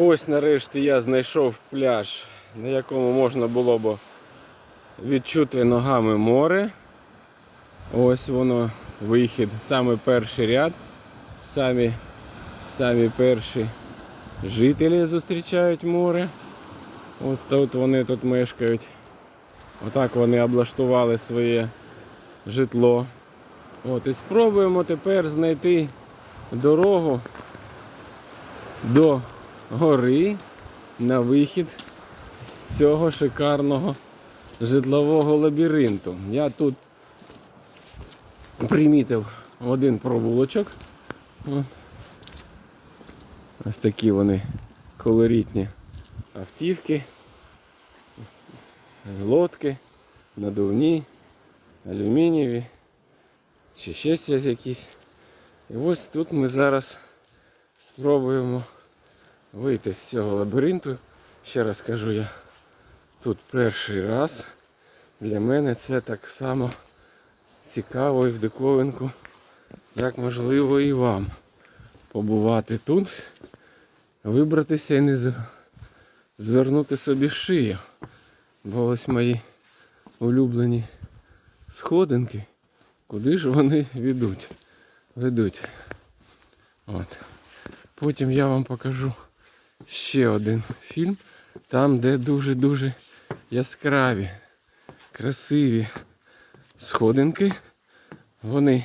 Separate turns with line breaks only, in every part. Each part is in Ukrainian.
Ось нарешті я знайшов пляж, на якому можна було б відчути ногами море. Ось воно, вихід, саме перший ряд, самі, самі перші жителі зустрічають море. Ось тут вони тут мешкають. Отак вони облаштували своє житло. От, і спробуємо тепер знайти дорогу до гори на вихід з цього шикарного житлового лабіринту. Я тут примітив один провулочок. Ось такі вони колоритні автівки, лодки, надувні, алюмінієві, чи ще якісь. І ось тут ми зараз спробуємо вийти з цього лабіринту. Ще раз кажу, я тут перший раз. Для мене це так само цікаво і в диковинку, як можливо і вам побувати тут, вибратися і не звернути собі шию. Бо ось мої улюблені сходинки, куди ж вони ведуть? Ведуть. От. Потім я вам покажу ще один фільм, там, де дуже-дуже яскраві, красиві сходинки. Вони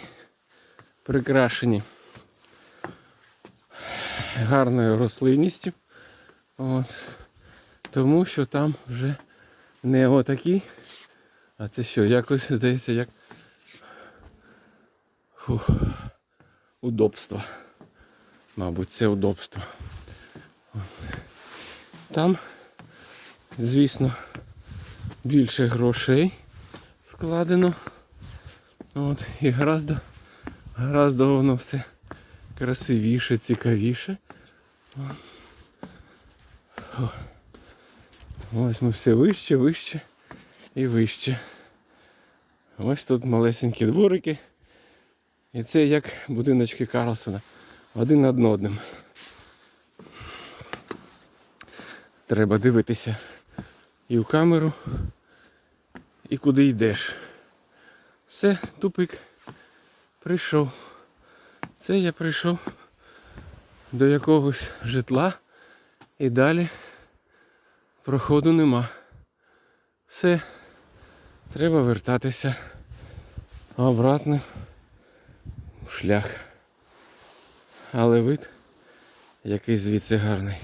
прикрашені гарною рослинністю. От. Тому що там вже не отакі, а це що, якось здається, як Фух. удобство. Мабуть, це удобство. Там, звісно, більше грошей вкладено. От, і гораздо, гораздо воно все красивіше, цікавіше. Ось ми все вище, вище і вище. Ось тут малесенькі дворики. І це як будиночки Карлсона. Один над одним. Треба дивитися і в камеру, і куди йдеш. Все, тупик. Прийшов. Це я прийшов до якогось житла і далі проходу нема. Все, треба вертатися обратно в шлях. Але вид який звідси гарний.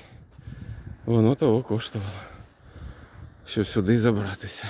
Воно того коштувало, щоб сюди забратися.